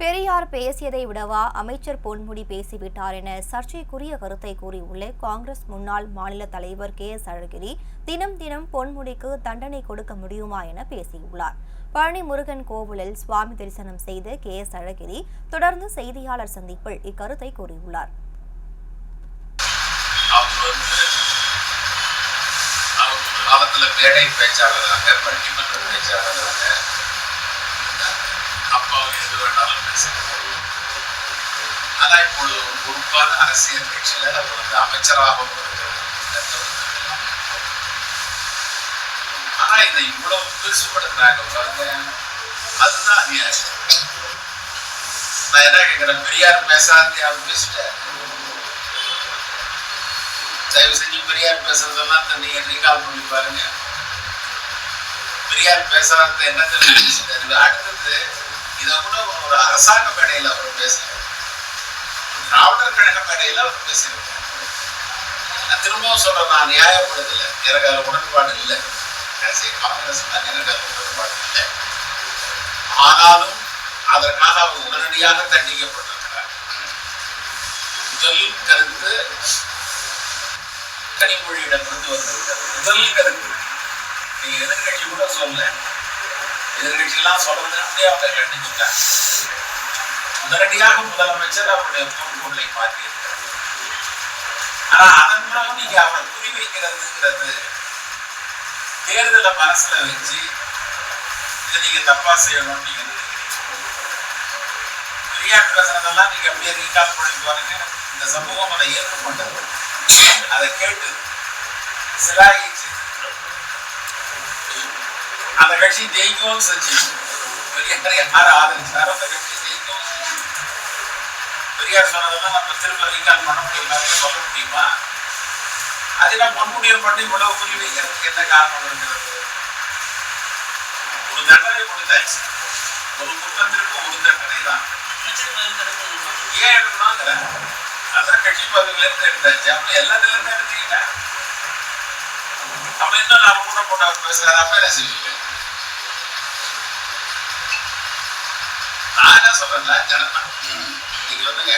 பெரியார் பேசியதை விடவா அமைச்சர் பொன்முடி பேசிவிட்டார் என சர்ச்சைக்குரிய கருத்தை கூறியுள்ள காங்கிரஸ் முன்னாள் மாநில தலைவர் கே எஸ் அழகிரி தினம் தினம் பொன்முடிக்கு தண்டனை கொடுக்க முடியுமா என பேசியுள்ளார். பழனி முருகன் கோவிலில் சுவாமி தரிசனம் செய்த கே எஸ் அழகிரி தொடர்ந்து செய்தியாளர் சந்திப்பில் இக்கருத்தை கூறியுள்ளார். காலத்துல மேடை பேச்சாளராக பட்டிமன்ற பேச்சாளராக அவர் எது வேணாலும் பேசுறாரு ஆனா இப்பொழுது ஒரு பொறுப்பான அரசியல் கட்சியில அவர் வந்து அமைச்சராகவும் இருக்கிறார் ஆனா இதை இவ்வளவு பெருசுபடுத்துறாங்க பாருங்க அதுதான் அநியாயம் நான் என்ன கேட்கிறேன் பெரியார் பேசாதே அவர் பேசிட்டாரு தயவு செஞ்சு பெரியார் பேசுறதெல்லாம் த- நீங்க ரீகால் பண்ணி பாருங்க பெரியார் பேசாத என்ன தெரிஞ்சுட்டாரு அடுத்தது இதை கூட ஒரு- அரசாங்க மேடையில் அவர் பேசுறாரு திராவிடர் கழக மேடையில் அவர் பேசியிருக்கார் நான் திரும்பவும் சொல்றேன் நான் நியாயப்படுத்தல. எனக்கு அதுல உடன்பாடு இல்லை. காங்கிரஸ் எனக்கு அதுல உடன்பாடு இல்லை. ஆனாலும் அதற்காக அவர் உடனடியாக தண்டிக்கப்பட்டிருக்கிறார். முதல் கருத்து கனிமொழியிடமிருந்து வந்துவிட்டது. முதல் கருத்து. நீங்க எதிர்கட்சி கூட சொல்ல எதிர்கட்சியெல்லாம் சொல்றதுன்னு அவங்க கண்டிச்சுட்டாங்க உடனடியாக முதலமைச்சர் அவருடைய பொறுப்புகளை மாற்றியிருக்கிறார் ஆனா அதன் பிறகு நீங்க அவரை குறிவைக்கிறதுங்கிறது தேர்தலை மனசுல வச்சு இதை நீங்க தப்பா செய்யணும்னு நீங்க நினைக்கிறீங்க. பேசுறதெல்லாம் நீங்க அப்படியே ரீகால் பண்ணி பாருங்க. இந்த சமூகம் அதை ஏற்றுக்கொண்டது. அதை கேட்டு சிலாயிச்சு. அந்த கட்சி ஜெயிக்கவும் செஞ்சு பெரியார் யார் ஆதரிச்சாரோ அந்த கட்சி ஜெயிக்கவும் செஞ்சு பெரியார் சொன்னதெல்லாம் நம்ம திரும்ப ரீகால் பண்ண முடியுமா சொல்ல முடியுமா அதெல்லாம் பொன்முடியம் பண்ணி இவ்வளவு புரி வைக்கிறதுக்கு என்ன காரணம் இருக்கிறது ஒரு தண்டனை கொடுத்தாச்சு ஒரு குற்றத்திற்கு ஒரு தண்டனை தான் ஏன் எடுக்கணுங்கிற அதான் கட்சி பதவியில இருந்து எடுத்தாச்சு அப்ப எல்லாத்துல இருந்து எடுத்தீங்கன்னா அப்ப இன்னும் நான் கூட போட்டு அவர் பேசுறாரு அப்ப என்ன செய்வீங்க நான் என்ன சொல்றேன்னா நீங்க வந்துங்க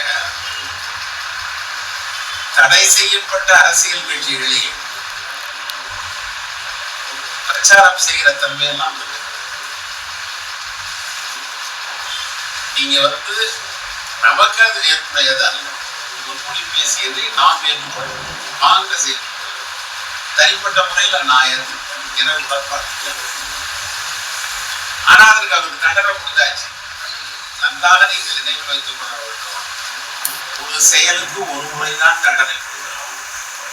தடை செய்யப்பட்ட அரசியல் கட்சிகளையும் பிரச்சாரம் செய்கிற தன்மையெல்லாம் எல்லாம் நீங்க வந்து நமக்கு அது ஏற்புடையது அல்ல முன்மொழி பேசியதை நாம் ஏற்றுக்கொள்வோம். காங்கிரஸ் ஏற்றுக்கொள்ளும் தனிப்பட்ட முறையில் நான் ஏற்றுக்கொள்வேன் எனக்கு உடன்பாடு ஆனால் ஆனா அதுக்கு அவருக்கு தண்டனை கொடுத்தாச்சு. நன்றாக நீங்கள் நினைவு வைத்துக் கொள்ள வேண்டும். ஒரு செயலுக்கு ஒரு முறைதான் தண்டனை கொடுக்கணும்.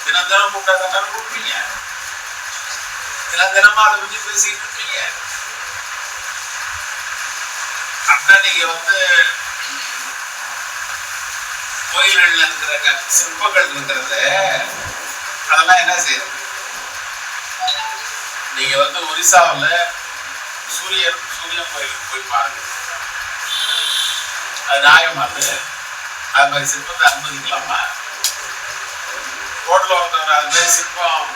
தினம் கூட்ட தண்டனை கொடுப்பீங்க. தினம் அதை பற்றி பேசிட்டு இருப்பீங்க. அப்படின்னா நீங்க வந்து கோயில்கள்ல இருக்கிற சிற்பங்கள் இருக்கிறது அதெல்லாம் என்ன செய்யறது? நீங்க வந்து ஒரிசாவுல சூரியன் சூரியன் கோயிலுக்கு போய் பாருங்க. அது நியாயமா அது? அது மாதிரி சிற்பத்தை அனுமதிக்கலாமா? ரோட்ல ஒருத்தவர் அது மாதிரி சிற்பம்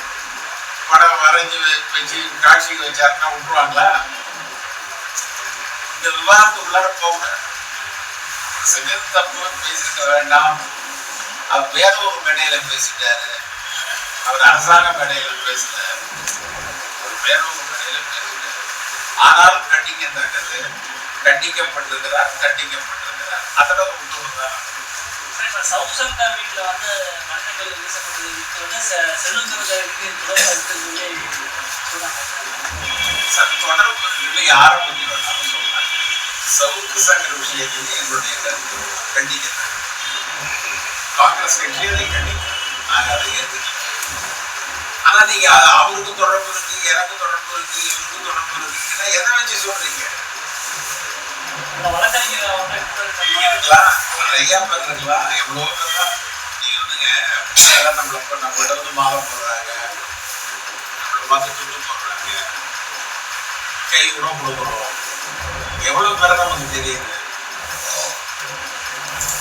படம் வரைஞ்சி வச்சு காட்சிக்கு வச்சாருன்னா விட்டுருவாங்களா? இந்த விவாதத்துக்குள்ளார போக செஞ்சது தப்பு பேசிருக்க வேண்டாம். அவர் வேற ஒரு மேடையில பேசிட்டாரு. அவர் அரசாங்க மேடையில பேசல. ஒரு வேற ஒரு மேடையில பேசிட்டாரு. ஆனால் கண்டிக்கத்தக்கது. கண்டிக்கப்பட்டிருக்கிறார் கண்டிக்கப்பட்ட அதோட இப்ப சவுத் சங்கா வீட்டுல வந்து மண்ணெண்ணெய் வீசப்பட்டது வந்து செ- செல்லும் துறைக்கு தொடர்பு ஆரம்பத்தில் வேணாலும் சொல்றேன் சவுக்கு சங்கர விஷயத்தில் எங்களுடைய கருத்து கண்டிக்கிறது காங்கிரஸ் கட்சி அதை கண்டிக்கிறது நாங்க அதை ஏற்றுக்கல ஆனா நீங்க அது அவருக்கு தொடர்பு இருக்கு எனக்கு தொடர்பு இருக்கு இவருக்கு தொடர்பு இருக்குன்னா எதை வச்சு சொல்றீங்க? இந்த வழக்கறிஞர் அவங்க இருக்கலாம் நிறைய பேர் இருக்கலாம் எவ்வளோ பேர் தான் நீங்கள் வந்துங்க எல்லாம் இப்போ நம்ம நம்மள்ட்ட வந்து மாலை போடுறாங்க நம்மள பார்த்து துண்டு போடுறாங்க. கை கூட கொடுக்குறோம். எவ்வளோ பேரை நமக்கு தெரியுது?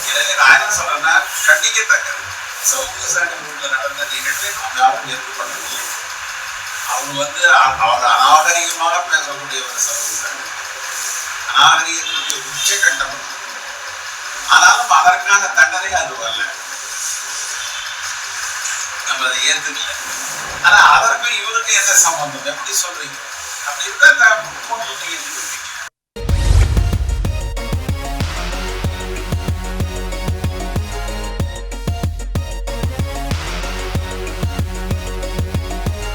எனவே நான் என்ன சொல்றேன்னா கண்டிக்கத்தக்கது சவுக்கு சங்க வீட்டுல நடந்த நிகழ்வை நாம் யாரும் ஏற்றுக்கொள்ளவில்லை அவர் வந்து அ- அவர் அநாகரிகமாக பேசக்கூடிய ஒரு சவுக்கு சங்கம் நாகரீகத்தினுடைய உச்சகட்டம் ஆனாலும் அதற்கான தண்டனை அது வரல. நம்ம அதை ஏத்துக்கல ஆனா அதற்கும் இவருக்கும் எந்த சம்பந்தம்? எப்படி சொல்றீங்க? அப்படி இருந்தா